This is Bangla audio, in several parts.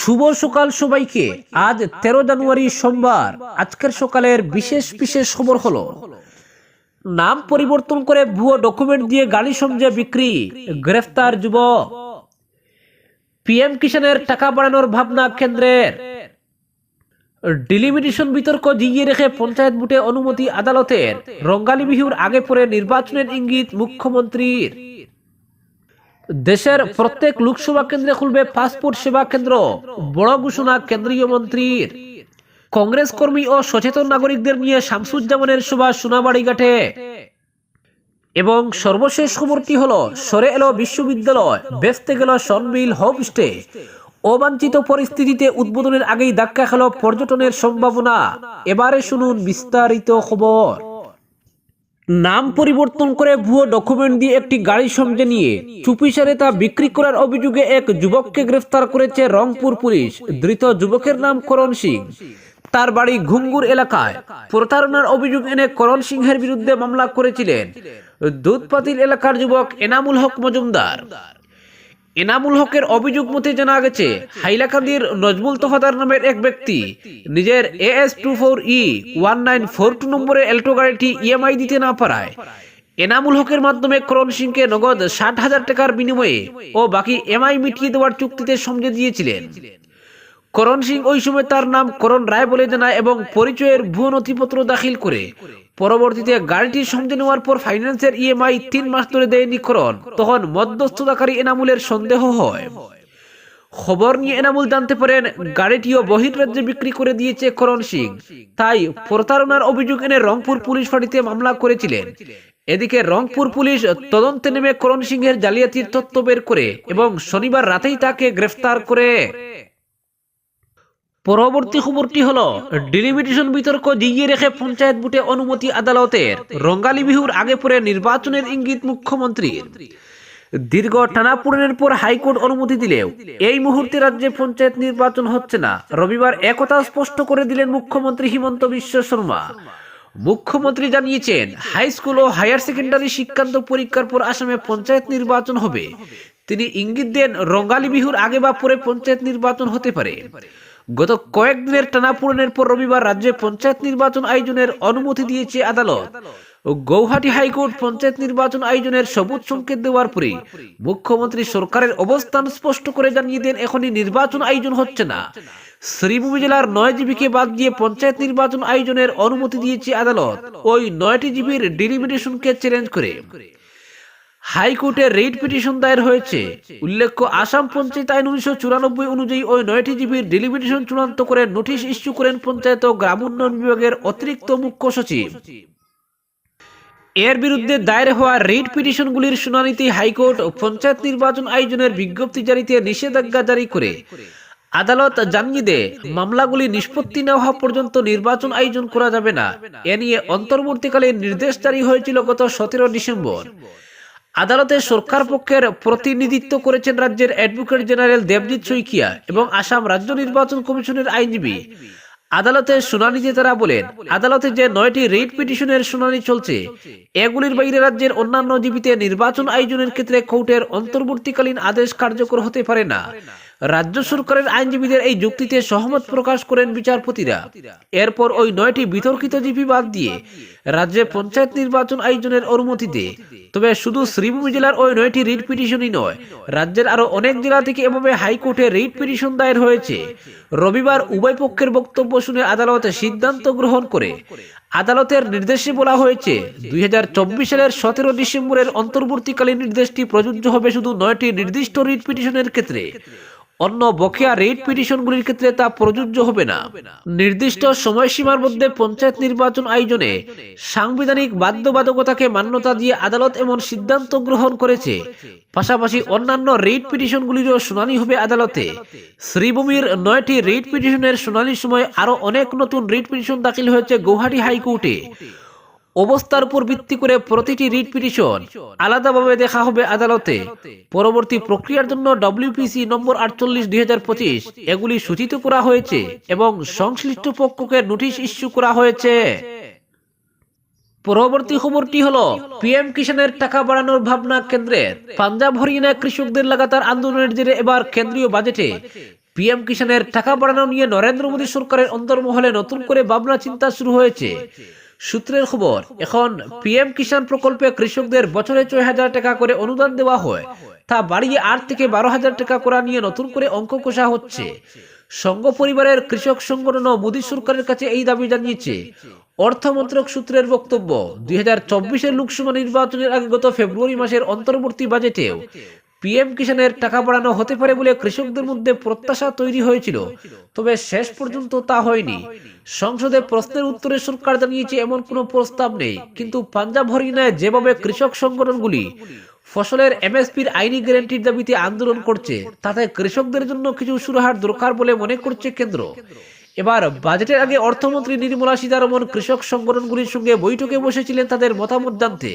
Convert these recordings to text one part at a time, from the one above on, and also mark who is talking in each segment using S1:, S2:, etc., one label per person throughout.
S1: শুভ সকাল সবাইকে। আজ তেরো জানুয়ারি সোমবার। আজকের সকালের বিশেষ বিশেষ খবর হলো, নাম পরিবর্তন করে ভুয়ো ডকুমেন্ট দিয়ে গাড়ি সমঝে বিক্রি, গ্রেফতার যুবক। পিএম কিষানের টাকা বাড়ানোর ভাবনা কেন্দ্রের। ডিলিমিটেশন বিতর্ক জিগিয়ে রেখে পঞ্চায়েত বুটে অনুমতি আদালতের। রঙ্গালী বিহুর আগে পরে নির্বাচনের ইঙ্গিত মুখ্যমন্ত্রীর। দেশের প্রত্যেক লোকসভা কেন্দ্রে খুলবে পাসপোর্ট সেবা কেন্দ্র। বড় ঘোষণা কেন্দ্রীয় মন্ত্রীর। কংগ্রেস কর্মী ও সচেতন নাগরিকদের নিয়ে শামসুজ্জামানের সভা সোনাবাড়ি ঘাটে। এবং সর্বশেষ খবরটি হলো, সরে এলো বিশ্ববিদ্যালয়। বেসতে গেল সনবিল হোম স্টে অবাঞ্ছিত পরিস্থিতিতে উদ্বোধনের আগেই ধাক্কা খেল পর্যটনের সম্ভাবনা। এবারে শুনুন বিস্তারিত খবর। নাম পরিবর্তন করে ভুয়ো ডকুমেন্ট দিয়ে একটি গাড়ি সমঝে নিয়ে চুপিসারে তা বিক্রি করার অভিযোগে এক যুবককে গ্রেফতার করেছে রংপুর পুলিশ। ধৃত যুবকের নাম করণ সিং। তার বাড়ি ঘুঙ্গুর এলাকায়। প্রতারণার অভিযোগ এনে করণ সিংহের বিরুদ্ধে মামলা করেছিলেন। দুধপাতিল এলাকার যুবক এনামুল হক মজুমদার। এনামুল হকের অভিযোগ মতে জানা গেছে হাইলাকান্দির নজমুল তোফাদার নামের এক ব্যক্তি, নিজের A S two four E one nine four two নম্বরে এল্টো গাড়িটি ইএমআই দিতে না পারায়। এনামুল হকের মাধ্যমে করণ সিংকে নগদ ষাট হাজার টাকার বিনিময়ে ও বাকি এমআই মিটিয়ে দেওয়ার চুক্তিতে সমঝে দিয়েছিলেন। করণ সিং ওই সময় তার নাম করণ রায় বলে জানায় এবং পরিচয়ের ভুয়ো নথিপত্র দাখিল করে। পরবর্তীতে গাড়িটি সমঝে নেওয়ার পর ফাইন্যান্সের ইএমআই তিন মাস ধরে দেয়নি করণ। তখন মধ্যস্থতাকারী এনামুলের সন্দেহ হয়। খবর নিয়ে এনামুল জানতে পারেন, গাড়িটিও বহির্রাজ্যে বিক্রি করে দিয়েছে করণ সিং। তাই প্রতারণার অভিযোগ এনে রংপুর পুলিশ ফাঁড়িতে মামলা করেছিলেন। এদিকে রংপুর পুলিশ তদন্তে নেমে করণ সিংহের জালিয়াতির তথ্য বের করে এবং শনিবার রাতেই তাকে গ্রেফতার করে। পরবর্তী খবরটি হলো, ডিলিমিটেশন বিতর্ক জিগিয়ে রেখে পঞ্চায়েত বুটে অনুমতি আদালতের রঙ্গালী বিহুর আগে পরে নির্বাচনের ইঙ্গিত মুখ্যমন্ত্রীর। দীর্ঘ টানাপোড়েনের পর হাইকোর্ট অনুমতি দিলেও এই মুহূর্তে রাজ্যে পঞ্চায়েত নির্বাচন হচ্ছে না। রবিবার একথা স্পষ্ট করে দিলেন মুখ্যমন্ত্রী হিমন্ত বিশ্ব শর্মা। মুখ্যমন্ত্রী জানিয়েছেন, হাই স্কুল ও হায়ার সেকেন্ডারি শিক্ষান্ত পরীক্ষার পর আসামে পঞ্চায়েত নির্বাচন হবে। তিনি ইঙ্গিত দেন, রঙ্গালী বিহুর আগে বা পরে পঞ্চায়েত নির্বাচন হতে পারে। গত কয়েকদিনের টানাপোড়েনের পর রবিবার রাজ্যে পঞ্চায়েত নির্বাচন আয়োজনের অনুমতি দিয়েছে আদালত। গৌহাটি হাইকোর্ট পঞ্চায়েত নির্বাচন আয়োজনের সবুজ সংকেত দেওয়ার পরে মুখ্যমন্ত্রী সরকারের অবস্থান স্পষ্ট করে জানিয়ে দেন, এখনই নির্বাচন আয়োজন হচ্ছে না। শ্রীভূমি জেলার নয় জিবিকে বাদ দিয়ে পঞ্চায়েত নির্বাচন আয়োজনের অনুমতি দিয়েছে আদালত। ওই নয়টি জিবির ডিলিমিটেশনকে চ্যালেঞ্জ করে। হাইকোর্টে রেড পিটিশন দায়ের হয়েছে। উল্লেখ্য, আসাম পঞ্চায়েত আইন উনিশশো চুরানব্বই অনুযায়ী ওই নয়টি জিবির ডিলিমিটেশন চূড়ান্ত করে নোটিশ ইস্যু করেন পঞ্চায়েত ও গ্রাম উন্নয়ন বিভাগের অতিরিক্ত মুখ্য সচিব। এর বিরুদ্ধে দায়ের হওয়া রিট পিটিশনগুলির শুনানিতে হাইকোর্ট পঞ্চায়েত নির্বাচন আয়োজনের বিজ্ঞপ্তি জারিতে নিষেধাজ্ঞা জারি করে। আদালত জানিয়ে দেয়, মামলাগুলি নিষ্পত্তি না হওয়া পর্যন্ত নির্বাচন আয়োজন করা যাবে না। এ নিয়ে অন্তর্বর্তীকালে নির্দেশ জারি হয়েছিল গত সতেরো ডিসেম্বর। আদালতে সরকার পক্ষের প্রতিনিধিত্ব করেছেন রাজ্যের অ্যাডভোকেট জেনারেল দেবজিৎ শইকিয়া এবং আসাম রাজ্য নির্বাচন কমিশনের আইনজীবী। আদালতে শুনানিতে তারা বলেন, আদালতে যে নয়টি রিট পিটিশনের শুনানি চলছে, এগুলির বাইরে রাজ্যের অন্যান্য জীবিতে নির্বাচন আয়োজনের ক্ষেত্রে কোর্টের অন্তর্বর্তীকালীন আদেশ কার্যকর হতে পারে না। রাজ্য সরকারের আইনজীবীদের এই যুক্তিতে সহমত প্রকাশ করেন বিচারপতিরা। এরপর ওই নয়টি বিতর্কিত জিপি বাদ দিয়ে রাজ্যে পঞ্চায়েত নির্বাচন আয়োজনের অনুমতি দেয়। তবে শুধু শ্রীভূমি জেলার ওই নয়টি রিট পিটিশনই নয়, রাজ্যের আরও অনেক জেলা থেকে এভাবে হাইকোর্টে রিট পিটিশন দায়ের হয়েছে। রবিবার উভয় পক্ষের বক্তব্য শুনে আদালত সিদ্ধান্ত গ্রহণ করে আদালতের নির্দেশে বলা হয়েছে, দুই হাজার চব্বিশ সালের সতেরো ডিসেম্বরের অন্তর্বর্তীকালীন নির্দেশটি প্রযোজ্য হবে শুধু নয়টি নির্দিষ্ট রিট পিটিশনের ক্ষেত্রে। অন্য বকেয়া রেট পিটিশনগুলির ক্ষেত্রে তা প্রযোজ্য হবে না। নির্দিষ্ট সময়সীমার মধ্যে পঞ্চায়েত নির্বাচন আয়োজনে সাংবিধানিক বাধ্যবাধকতাকে মান্যতা দিয়ে আদালত এমন সিদ্ধান্ত গ্রহণ করেছে। পাশাপাশি অন্যান্য রেট পিটিশনগুলিরও শুনানি হবে আদালতে। শ্রীভূমির নয়টি রেট পিটিশনের শুনানির সময় আরও অনেক নতুন রিট পিটিশন দাখিল হয়েছে গৌহাটি হাইকোর্টে। অবস্থার উপর ভিত্তি করে প্রতিটি রিট পিটিশন আলাদাভাবে দেখা হবে আদালতে। পরবর্তী প্রক্রিয়ার জন্য ডব্লিউপিসি নম্বর আটচল্লিশ দুই হাজার পঁচিশ এগুলি সূচিত করা হয়েছে এবং সংশ্লিষ্ট পক্ষকে নোটিশ ইস্যু করা হয়েছে। পরবর্তী খবরটি হলো পিএম কিষানের টাকা বাড়ানোর ভাবনা কেন্দ্রের পাঞ্জাব হরিয়ানা কৃষকদের লাগাতার আন্দোলনের জেরে এবার কেন্দ্রীয় বাজেটে পিএম কিষানের টাকা বাড়ানো নিয়ে নরেন্দ্র মোদী সরকারের অন্তর্মহলে নতুন করে ভাবনা চিন্তা শুরু হয়েছে। সূত্রের খবর, এখন পিএম কিষাণ প্রকল্পে কৃষকদের বছরে ছয় হাজার টাকা করে অনুদান দেওয়া হয়। তা বাড়িয়ে আট থেকে বারো হাজার টাকা করা নিয়ে নতুন করে অঙ্ক কষা হচ্ছে। সংঘ পরিবারের কৃষক সংগঠনও মোদী সরকারের কাছে এই দাবি জানিয়েছে। অর্থমন্ত্রক সূত্রের বক্তব্য, দুই হাজার চব্বিশের লোকসভা নির্বাচনের আগে গত ফেব্রুয়ারি মাসের অন্তর্বর্তী বাজেটেও পিএম কিষানের টাকা বাড়ানো হতে পারে বলে কৃষকদের মধ্যে প্রত্যাশা তৈরি হয়েছিল। তবে শেষ পর্যন্ত তা হয়নি। সংসদে প্রশ্নের উত্তরে সরকার জানিয়েছে, এমন কোনো প্রস্তাব নেই। কিন্তু পাঞ্জাব হরিয়ানায় যেভাবে কৃষক সংগঠনগুলি ফসলের এমএসপির আইনি গ্যারান্টির দাবিতে আন্দোলন করছে, তাতে কৃষকদের জন্য কিছু সুরাহার দরকার বলে মনে করছে কেন্দ্র। এবার বাজেটের আগে অর্থমন্ত্রী নির্মলা সীতারমন কৃষক সংগঠনগুলির সঙ্গে বৈঠকে বসেছিলেন তাদের মতামত জানতে।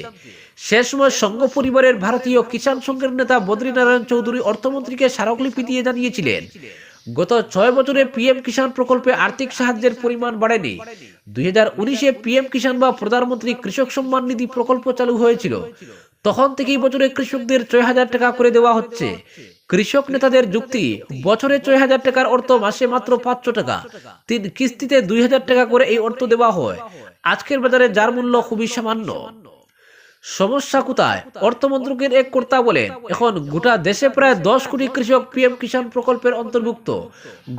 S1: সে সময় সংঘ পরিবারের ভারতীয় কিষাণ সংঘের নেতা বদ্রীনারায়ণ চৌধুরী অর্থমন্ত্রীকে স্মারকলিপি দিয়ে জানিয়েছিলেন, গত ছয় বছরে পিএম কিষাণ প্রকল্পে আর্থিক সাহায্যের পরিমাণ বাড়েনি। দুই হাজার উনিশে পিএম কিষাণ বা প্রধানমন্ত্রী কৃষক সম্মান নিধি প্রকল্প চালু হয়েছিল। তখন থেকেই বছরে কৃষকদের ছয় হাজার টাকা করে দেওয়া হচ্ছে। কৃষক নেতাদের যুক্তি বছরে ছয় হাজার টাকার অর্থ মাসে মাত্র পাঁচশো টাকা। তিন কিস্তিতে দুই হাজার টাকা করে এই অর্থ দেওয়া হয়। আজকের বাজারে যার মূল্য খুবই সামান্য। সমস্যা কোথায়? অর্থমন্ত্রকের এক কর্তা বলেন এখন গোটা দেশে প্রায় দশ কোটি কৃষক পিএম কিষাণ প্রকল্পের অন্তর্ভুক্ত।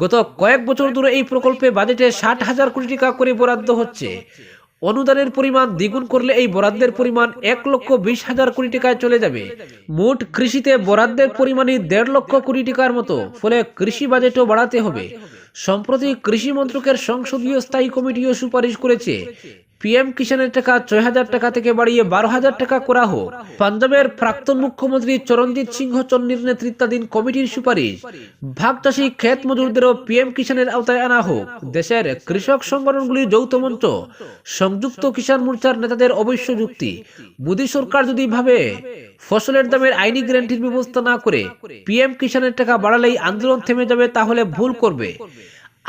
S1: গত কয়েক বছর ধরে এই প্রকল্পে বাজেটে ষাট হাজার কোটি টাকা করে বরাদ্দ হচ্ছে। অনুদানের পরিমাণ দ্বিগুণ করলে এই বরাদ্দের পরিমাণ এক লক্ষ বিশ হাজার কোটি টাকায় চলে যাবে। মোট কৃষিতে বরাদ্দের পরিমাণই দেড় লক্ষ কোটি টাকার মতো, ফলে কৃষি বাজেটও বাড়াতে হবে। সম্প্রতি কৃষি মন্ত্রকের সংসদীয় স্থায়ী কমিটিও সুপারিশ করেছে। পিএম কিষানের টাকা ছয় হাজার টাকা থেকে বাড়িয়ে বারো হাজার টাকা করা হোক। পাঞ্জাবের প্রাক্তন মুখ্যমন্ত্রী চরণজিৎ সিংহ চন্নির নেতৃত্বাধীন কমিটির সুপারিশ। ভাগ চাষী ক্ষেত মজুরদেরও পিএম কিষানের আওতায় আনা হোক। দেশের কৃষক সংগঠনগুলির যৌথ মঞ্চ, সংযুক্ত কিষাণ মোর্চার নেতাদের অবশ্য যুক্তি। মোদী সরকার যদি ভাবে ফসলের দামের আইনি গ্যারান্টির ব্যবস্থা না করে পিএম কিষানের টাকা বাড়ালেই আন্দোলন থেমে যাবে তাহলে ভুল করবে।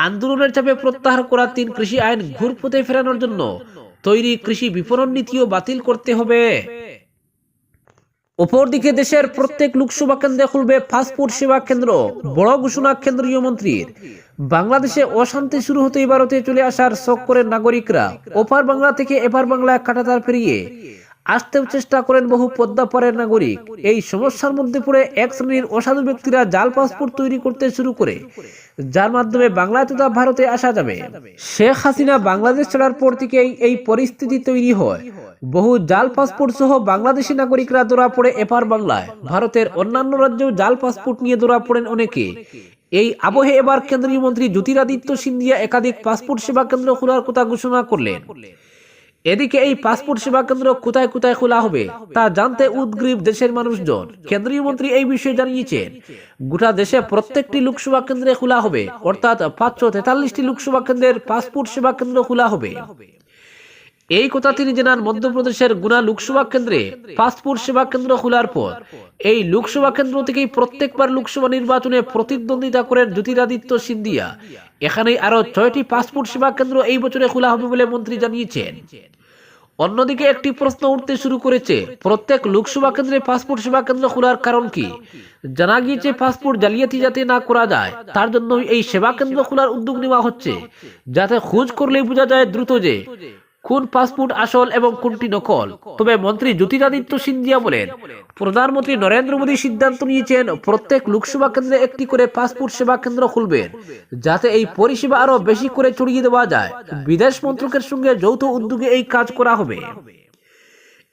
S1: আন্দোলনের চাপে প্রত্যাহার করা তিন কৃষি আইন ঘুরপথে ফেরানোর জন্য তৈরি কৃষি বিপণন নীতিও বাতিল করতে হবে। অপরদিকে দেশের প্রত্যেক লোকসভা কেন্দ্রে খুলবে ফাস্টফুড সেবা কেন্দ্র। বড় ঘোষণা কেন্দ্রীয় মন্ত্রীর। বাংলাদেশে অশান্তি শুরু হতেই ভারতে চলে আসার শখ করে নাগরিকরা। ওপার বাংলা থেকে এপার বাংলায় কাটাতার পেরিয়ে আসতেও চেষ্টা করেন বহু পদ্মাপাড়ের নাগরিক। এই সমস্যার মধ্যে পড়ে এক শ্রেণির অসাধু ব্যক্তিরা জাল পাসপোর্ট তৈরি করতে শুরু করে, যার মাধ্যমে বাংলা তথা ভারতে আসা যাবে। শেখ হাসিনা বাংলাদেশ ছাড়ার পর থেকেই এই পরিস্থিতি তৈরি হয়। বহু জাল পাসপোর্ট সহ বাংলাদেশি নাগরিকরা ধরা পড়ে এপার বাংলায়। ভারতের অন্যান্য রাজ্যেও জাল পাসপোর্ট নিয়ে ধরা পড়েন অনেকে। এই আবহে এবার কেন্দ্রীয় মন্ত্রী জ্যোতিরাদিত্য সিন্ধিয়া একাধিক পাসপোর্ট সেবা কেন্দ্র খোলার কথা ঘোষণা করলেন। এদিকে এই পাসপোর্ট সেবা কেন্দ্র কোথায় কোথায় খোলা হবে তা জানতে উদ্গ্রীব দেশের মানুষজন। কেন্দ্রীয় মন্ত্রী এই বিষয়ে জানিয়েছেন, গোটা দেশে প্রত্যেকটি লোকসভা কেন্দ্রে খোলা হবে, অর্থাৎ পাঁচশো তেতাল্লিশটি লোকসভা কেন্দ্রের পাসপোর্ট সেবা কেন্দ্র খোলা হবে। এই কথা তিনি জানান মধ্যপ্রদেশের গুনা লোকসভা কেন্দ্রে। পাসপোর্ট সেবা কেন্দ্র খোলার পর। এই লোকসভা কেন্দ্র থেকেই প্রত্যেকবার লোকসভা নির্বাচনে প্রতিদ্বন্দ্বিতা করেন জ্যোতিরাদিত্য সিন্ধিয়া। এখানেই আরও ছয়টি পাসপোর্ট সেবা কেন্দ্র এই বছরে খোলা হবে বলে মন্ত্রী জানিয়েছেন। অন্যদিকে একটি প্রশ্ন উঠতে শুরু করেছে, প্রত্যেক লোকসভা কেন্দ্রে পাসপোর্ট সেবা কেন্দ্র খোলার কারণ কি? জানা গিয়েছে পাসপোর্ট জালিয়াতি যাতে না করা যায়, তার জন্য এই সেবা কেন্দ্র খোলার উদ্যোগ নেওয়া হচ্ছে। যাতে খোঁজ করলেই বোঝা যায় দ্রুত যে কোন পাসপোর্ট আসল এবং কোনটি নকল? তবে মন্ত্রী জ্যোতিরাদিত্য সিন্ধিয়া বলেন, প্রধানমন্ত্রী নরেন্দ্র মোদী সিদ্ধান্ত নিয়েছেন, প্রত্যেক লোকসভা কেন্দ্রে একটি করে পাসপোর্ট সেবা কেন্দ্র খুলবেন, যাতে এই পরিষেবা আরও বেশি করে ছড়িয়ে দেওয়া যায়। বিদেশ মন্ত্রকের সঙ্গে যৌথ উদ্যোগে এই কাজ করা হবে।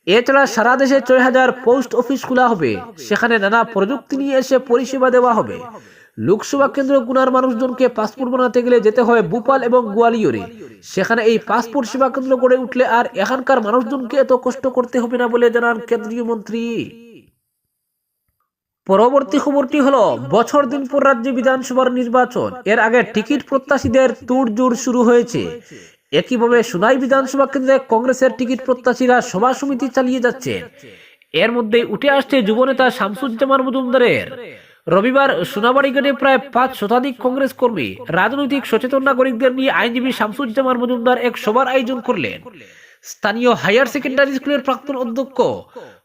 S1: এছাড়া সারা দেশে ছয় হাজার পোস্ট অফিস খোলা হবে। সেখানে নানা প্রযুক্তি নিয়ে এসে পরিষেবা দেওয়া হবে। লোকসভা কেন্দ্র গুনার মানুষজনকে পাসপোর্ট বানাতে গেলে যেতে হয় ভূপাল এবং গোয়ালিয়রে। সেখানে এই পাসপোর্ট সেবা কেন্দ্র গড়ে উঠলে আর এখানকার মানুষজনকে এত কষ্ট করতে হবে না বলে জানান কেন্দ্রীয় মন্ত্রী। পরবর্তী খবরটি হলো, বছর দিন পর রাজ্যে বিধানসভার নির্বাচন। এর আগে টিকিট প্রত্যাশীদের তোড়জোড় শুরু হয়েছে। একইভাবে সোনাই বিধানসভা কেন্দ্রে কংগ্রেসের টিকিট প্রত্যাশীরা সভা সমিতি চালিয়ে যাচ্ছেন। এর মধ্যে উঠে আসছে যুবনেতা শামসুজ্জামান মজুমদারের। রবিবার সোনাবাড়ি গেটে প্রায় পাঁচ শতাধিক কংগ্রেস কর্মী, রাজনৈতিক সচেতন নাগরিকদের নিয়ে আইনজীবী শামসুজ্জামান মজুমদার এক সভার আয়োজন করলেন। স্থানীয় হায়ার সেকেন্ডারি স্কুলের প্রাক্তন অধ্যক্ষ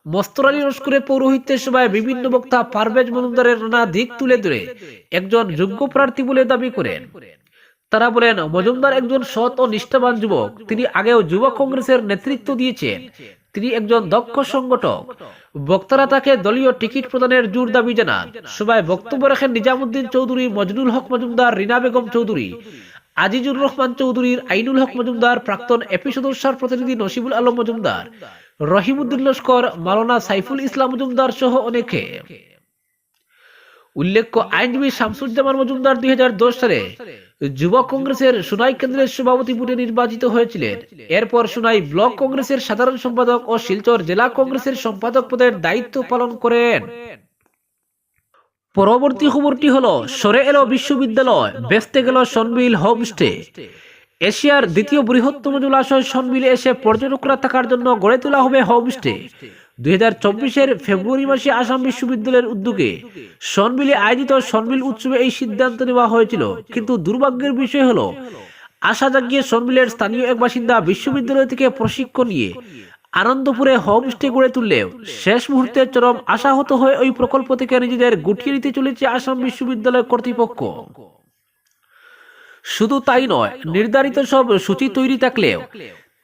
S1: মস্তর আলী লস্করের পৌরোহিত্যের সভায় বিভিন্ন বক্তা পারভেজ মজুমদারের নানা দিক তুলে ধরে একজন যোগ্য প্রার্থী বলে দাবি করেন। তারা বলেন, মজুমদার একজন সৎ ও নিষ্ঠাবান যুবক। তিনি আগেও যুব কংগ্রেসের নেতৃত্ব দিয়েছেন। তিনি একজন দক্ষ সংগঠক। বক্তারা তাকে দলীয় টিকিট প্রদানের জোর দাবি জানান। সভায় বক্তব্য রাখেন নিজামুদ্দিন চৌধুরী, মজনুল হক মজুমদার, রিনা বেগম চৌধুরী, আজিজুর রহমান চৌধুরীর, আইনুল হক মজুমদার, প্রাক্তন এপি সদস্যার প্রতিনিধি নসিবুল আলম মজুমদার, রহিমুদ্দিন লস্কর মালানা সাইফুল ইসলাম মজুমদার সহ অনেকে। উল্লেখ্য আইনজীবী শামসুজ্জামান মজুমদার দুই সালে যুব কংগ্রেসের সুনাই কেন্দ্রের সভাপতি পদে নির্বাচিত হয়েছিলেন। এরপর সুনাই ব্লক কংগ্রেসের সাধারণ সম্পাদক ও শিলচর জেলা কংগ্রেসের সম্পাদক পদের দায়িত্ব পালন করেন। পরবর্তী খবরটি হলো সরে এলো বিশ্ববিদ্যালয় বেসতে গেল সনবিল হোমস্টে। এশিয়ার দ্বিতীয় বৃহত্তম জলাশয় সনবিলে এসে পর্যটকরা থাকার জন্য গড়ে তোলা হবে হোমস্টে। দুই ফেব্রুয়ারি মাসে আসাম বিশ্ববিদ্যালয়ের উদ্যোগে সনবিলে আয়োজিত সনবিল উৎসবে এই সিদ্ধান্ত নেওয়া হয়েছিল। কিন্তু দুর্ভাগ্যের বিষয় হলো, আশা জাগিয়ে সনবিলের স্থানীয় এক বাসিন্দা বিশ্ববিদ্যালয় থেকে প্রশিক্ষণ নিয়ে আনন্দপুরে হোমস্টে গড়ে তুললেও শেষ মুহূর্তে চরম আশাহত হয়ে ওই প্রকল্প থেকে নিজেদের গুটিয়ে নিতে চলেছে আসাম বিশ্ববিদ্যালয় কর্তৃপক্ষ। শুধু তাই নয়, নির্ধারিত সব সূচি তৈরি থাকলেও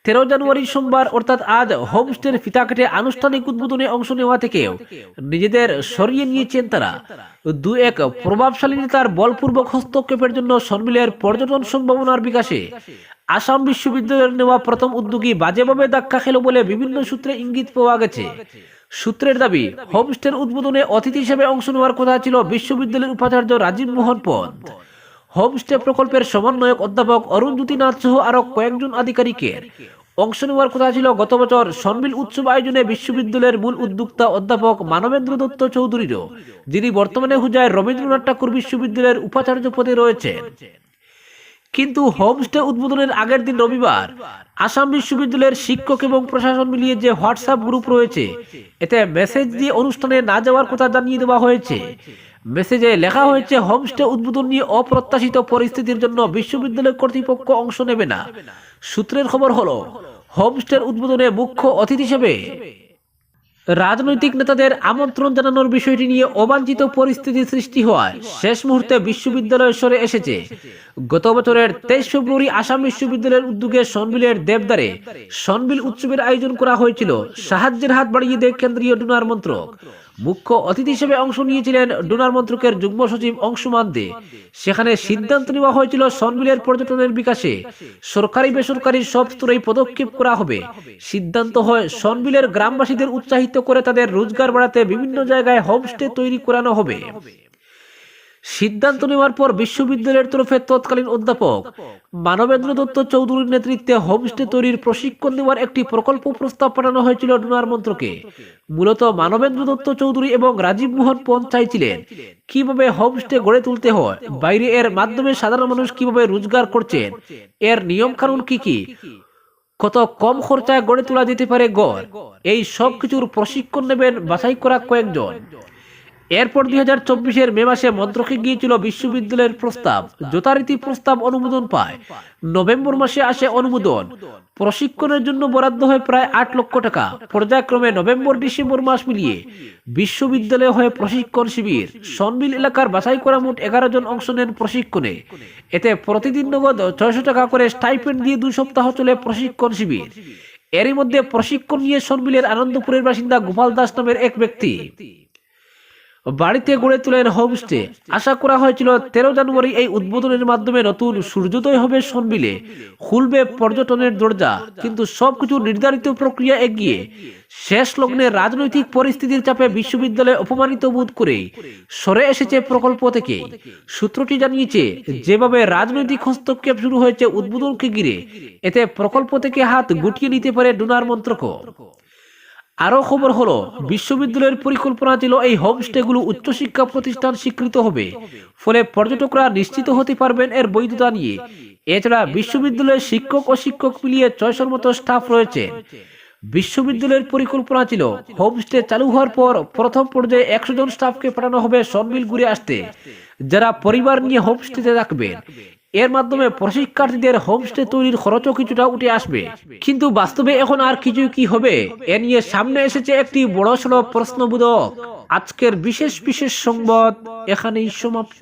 S1: তেরো জানুয়ারি সোমবার, অর্থাৎ আজ হোমস্টের ফিতা কেটে আনুষ্ঠানিক উদ্বোধনে অংশ নেওয়া থেকেও নিজেদের সরিয়ে নিয়েছেন তারা। দু এক প্রভাবশালী নেতার বলপূর্বক হস্তক্ষেপের জন্য সন্মিলের পর্যটন সম্ভাবনার বিকাশে আসাম বিশ্ববিদ্যালয়ের নেওয়া প্রথম উদ্যোগী বাজেভাবে ধাক্কা খেল বলে বিভিন্ন সূত্রে ইঙ্গিত পাওয়া গেছে। সূত্রের দাবি, হোমস্টের উদ্বোধনে অতিথি হিসেবে অংশ নেওয়ার কথা ছিল বিশ্ববিদ্যালয়ের উপাচার্য রাজীব মোহন পন্ত হোমস্টে প্রকল্পের সমন্বয়ক অধ্যাপক অরুণ জ্যোতিনাথ সহ আরও কয়েকজন আধিকারিকের। অংশ নেওয়ার কথা ছিল, গত বছর সনবিল উৎসব আয়োজনে বিশ্ববিদ্যালয়ের মূল উদ্যোক্তা অধ্যাপক মানবেন্দ্র দত্ত চৌধুরীরও, যিনি বর্তমানে হুজায় রবীন্দ্রনাথ ঠাকুর বিশ্ববিদ্যালয়ের উপাচার্য পদে রয়েছেন। কিন্তু হোমস্টে উদ্বোধনের আগের দিন রবিবার আসাম বিশ্ববিদ্যালয়ের শিক্ষক এবং প্রশাসন মিলিয়ে যে হোয়াটসঅ্যাপ গ্রুপ রয়েছে, এতে মেসেজ দিয়ে অনুষ্ঠানে না যাওয়ার কথা জানিয়ে দেওয়া হয়েছে। মেসেজে লেখা হয়েছে, হোমস্টে উদ্বোধন নিয়ে অপ্রত্যাশিত পরিস্থিতির জন্য বিশ্ববিদ্যালয় কর্তৃপক্ষ অংশ নেবে না। সূত্রের খবর হলো, হোমস্টের উদ্বোধনে মুখ্য অতিথি হিসেবে রাজনৈতিক নেতাদের আমন্ত্রণ জানানোর বিষয়টি নিয়ে অবাঞ্ছিত পরিস্থিতি সৃষ্টি হওয়ায় শেষ মুহূর্তে বিশ্ববিদ্যালয় সরে এসেছে। গত বছরের তেইশ ফেব্রুয়ারি আসাম বিশ্ববিদ্যালয়ের উদ্যোগে সনবিলের দেবদারে সনবিল উৎসবের আয়োজন করা হয়েছিল। সাহায্যের হাত বাড়িয়ে দেয় কেন্দ্রীয় ডোনার মন্ত্রক। মুখ্য অতিথি হিসেবে অংশ নিয়েছিলেন ডোনার মন্ত্রকের যুগ্ম সচিব অংশুমান দে। সেখানে সিদ্ধান্ত নেওয়া হয়েছিল সনবিলের পর্যটনের বিকাশে। সরকারি বেসরকারি সব স্তরেই পদক্ষেপ করা হবে। সিদ্ধান্ত হয় সনবিলের গ্রামবাসীদের উৎসাহিত করে তাদের রোজগার বাড়াতে বিভিন্ন জায়গায় হোমস্টে তৈরি করানো হবে। সিদ্ধান্ত নেওয়ার পর বিশ্ববিদ্যালয়ের তরফে তৎকালীন অধ্যাপক মানবেন্দ্র দত্ত চৌধুরীর নেতৃত্বে হোমস্টে তৈরির প্রশিক্ষণ দেওয়ার একটি প্রকল্প প্রস্তাব পাঠানো হয়েছিল ডোনার মন্ত্রকে। মূলত মানবেন্দ্র দত্ত চৌধুরী এবং রাজীব মোহন পন্ত চাইছিলেন কীভাবে হোমস্টে গড়ে তুলতে হয়, বাইরে এর মাধ্যমে সাধারণ মানুষ কীভাবে রোজগার করছেন, এর নিয়ম কানুন কি কি, কত কম খরচায় গড়ে তোলা যেতে পারে গড়, এই সব কিছুর প্রশিক্ষণ নেবেন, বাছাই করা কয়েকজন। এরপর দুই হাজার চব্বিশের মে মাসে মন্ত্রকে গিয়েছিল বিশ্ববিদ্যালয়ের প্রস্তাব। যথারীতি প্রস্তাব অনুমোদন পায়। নভেম্বর মাসে আসে অনুমোদন। প্রশিক্ষণের জন্য বরাদ্দ হয় প্রায় আট লক্ষ টাকা। পর্যায়ক্রমে নভেম্বর ডিসেম্বর মাস মিলিয়ে বিশ্ববিদ্যালয়ে হয় প্রশিক্ষণ শিবির সনবিল এলাকার বাছাই করা মোট এগারো জন অংশ নেন প্রশিক্ষণে। এতে প্রতিদিন নগদ ছয়শো টাকা করে স্টাইপেন্ড দিয়ে দুই সপ্তাহ চলে প্রশিক্ষণ শিবির। এরই মধ্যে প্রশিক্ষণ নিয়ে সনবিলের আনন্দপুরের বাসিন্দা গোপাল দাস নামের এক ব্যক্তি। বাড়িতে গড়ে তোলেন হোমস্টে। আশা করা হয়েছিল তেরো জানুয়ারি এই উদ্বোধনের মাধ্যমে নতুন সূর্যোদয় হবে সনবিলে। খুলবে পর্যটনের দরজা, কিন্তু সবকিছু নির্ধারিত প্রক্রিয়া এগিয়ে। শেষ লগ্নে রাজনৈতিক পরিস্থিতির চাপে বিশ্ববিদ্যালয়ে অপমানিত বোধ করে সরে এসেছে প্রকল্প থেকে। সূত্রটি জানিয়েছে, যেভাবে রাজনৈতিক হস্তক্ষেপ শুরু হয়েছে উদ্বোধনকে ঘিরে, এতে প্রকল্প থেকে হাত গুটিয়ে নিতে পারে ডোনার মন্ত্রক। আরও খবর হলো, বিশ্ববিদ্যালয়ের পরিকল্পনা ছিল এই হোমস্টেগুলো উচ্চশিক্ষা প্রতিষ্ঠান স্বীকৃত হবে। ফলে পর্যটকরা নিশ্চিত হতে পারবেন এর বৈধতা নিয়ে। এছাড়া বিশ্ববিদ্যালয়ের শিক্ষক ও শিক্ষক মিলিয়ে ছয়শোর মতো স্টাফ রয়েছে। বিশ্ববিদ্যালয়ের পরিকল্পনা ছিল, হোমস্টে চালু হওয়ার পর প্রথম পর্যায়ে একশো জন স্টাফকে পাঠানো হবে সনবিল ঘুরে আসতে। যারা পরিবার নিয়ে হোমস্টেতে থাকবেন এর মাধ্যমে প্রশিক্ষার্থীদের হোমস্টে তৈরির খরচও কিছুটা উঠে আসবে। কিন্তু বাস্তবে এখন আর কিছু কি হবে? এ নিয়ে সামনে এসেছে একটি বড়সড় প্রশ্নবোধক। আজকের বিশেষ বিশেষ সংবাদ এখানেই সমাপ্ত।